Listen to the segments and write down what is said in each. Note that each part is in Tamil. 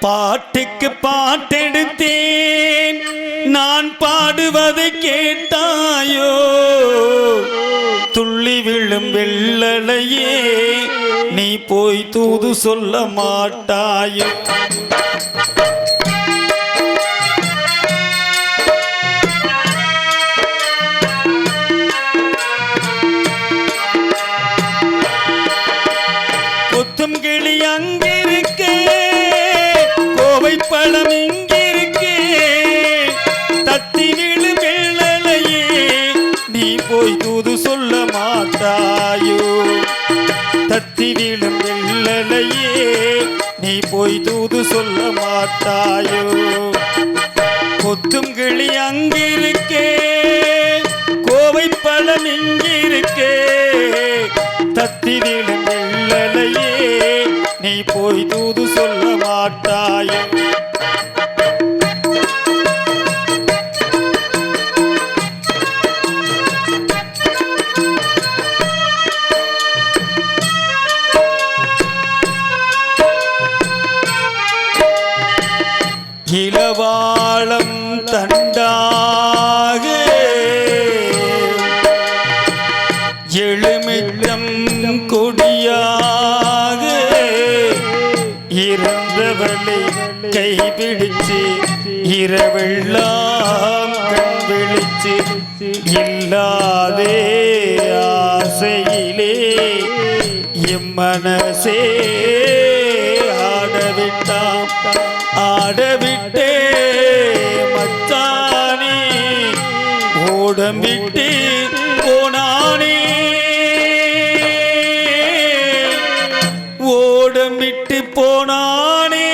பாட்டுக்கு பாட்டெடுத்தேன். நான் பாடுவதை கேட்டாயோ? துள்ளி விழும் வெள்ளலையே நீ போய் தூது சொல்ல மாட்டாயோ? மாட்டாயோ தத்தி விழும் வெள்ளலையே நீ போய் தூது சொல்ல மாட்டாயோ? கொத்தும் கிளி அங்கிருக்கே கோவை பழம் இங்கிருக்கே. தத்தி தத்திரிலும் வெள்ளலையே நீ போய் தூது சொல்ல மாட்டாயோ? இளவாளம் தண்டாக எழுமிழம் கொடியாக இறந்தவளை கைபிடிச்சு இரவெல்லாம் கண் விழிச்சு இல்லாதே ஆசையிலே இம்மனசே ஓடம் விட்டு போனானே ஓடம் விட்டு போனானே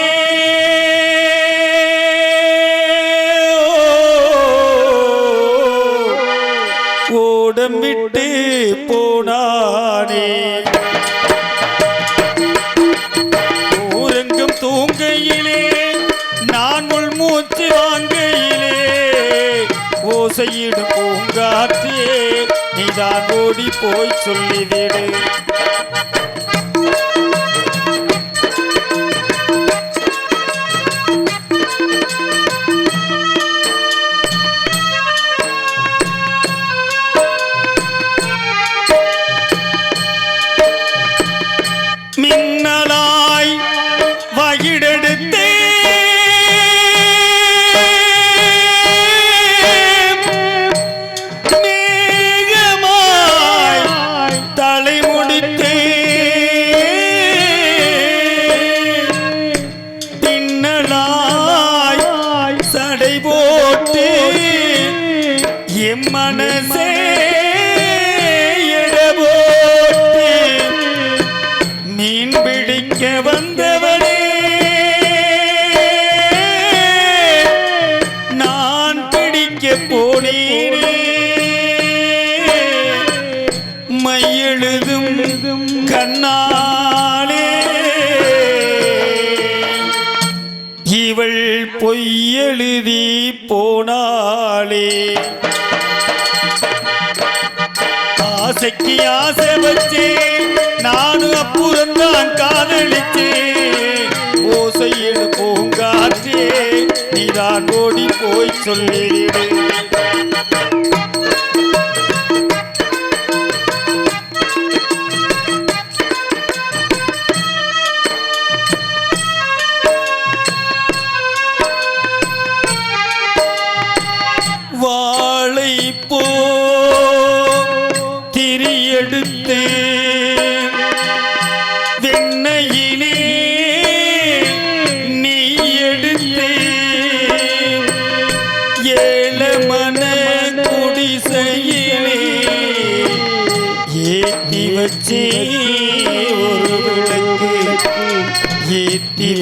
ஓடம் விட்டு ஓசையிடும் பூங்காற்றே. நீதான் ஓடி போய் சொல்லிவிடு. மனசே எடை போட்டு மீன் பிடிக்க வந்தவனே. நான் பிடிக்க போனேனே. மையெழுதும் கண்ணாலே. இவள் பொய்யெழுதி போனாளே ஆசைக்கு ஆசை வச்சு நானும் அப்புறந்தான் காதலிச்சு. ஓசையிடு பூங்காற்றே நீதான் ஓடி போய் சொல்லிடுவேன்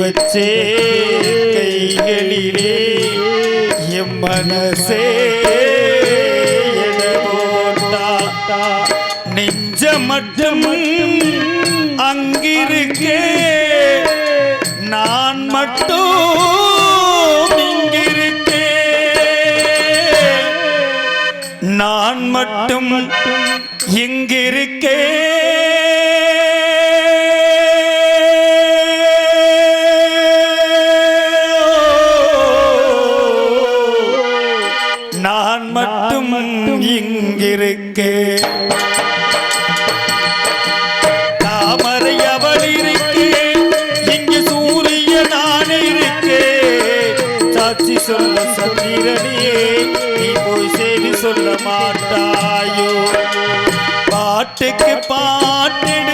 வச்சே கைகளிலே எம் மனசே எட நெஞ்ச மட்டும் அங்கிருக்கே நான் மட்டும் இங்கிருக்கே. நான் மட்டும் இங்கிருக்கே. மட்டும் இங்கிருக்கே. தாமரை அவள் இருக்கே இங்கு சூரிய நான் இருக்கே. சாட்சி சொல்ல சந்திரனே நீ போய் செய்தி சொல்ல மாட்டாயோ. பாட்டுக்கு பாட்டெடுத்தே